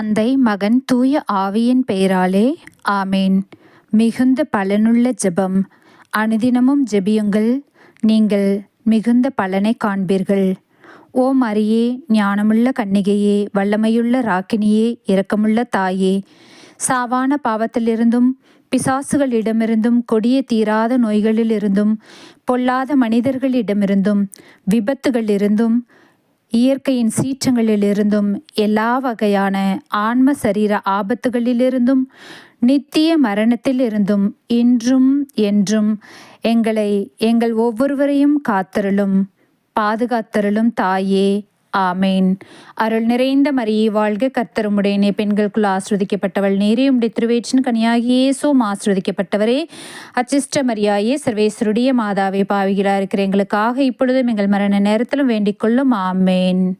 தந்தை மகன் தூய ஆவியின் பெயராலே ஆமேன். மிகுந்த பலனுள்ள ஜெபம். அனுதினமும் ஜெபியுங்கள். நீங்கள் மிகுந்த பலனை காண்பீர்கள். ஓ மரியே ஞானமுள்ள கன்னிகையே வல்லமையுள்ள ராக்கினியே இரக்கமுள்ள தாயே சாவான பாவத்திலிருந்தும் பிசாசுகளிடமிருந்தும் கொடிய தீராத நோய்களிலிருந்தும் பொல்லாத மனிதர்களிடமிருந்தும் விபத்துகளிலிருந்தும் இயற்கையின் சீற்றங்களிலிருந்தும் எல்லா வகையான ஆன்ம சரீர ஆபத்துகளிலிருந்தும் நித்திய மரணத்திலிருந்தும் இன்றும் என்றும் எங்களை எங்கள் ஒவ்வொருவரையும் காத்தருளும் பாதுகாத்தருளும் தாயே ஆமேன். அருள் நிறைந்த மரியை வாழ்க கர்த்தருமுடையனே பெண்களுக்குள் ஆஸ்வதிக்கப்பட்டவள் நேரே உடைய திருவேற்றின் கனியாகியே சோம் ஆஸ்வதிக்கப்பட்டவரே அச்சிஷ்ட மரியாயே சர்வேஸ்வருடைய மாதாவே பாவிகளா இருக்கிற எங்களுக்காக இப்பொழுதும் எங்கள் மரண நேரத்திலும் வேண்டிக் கொள்ளும். ஆமேன்.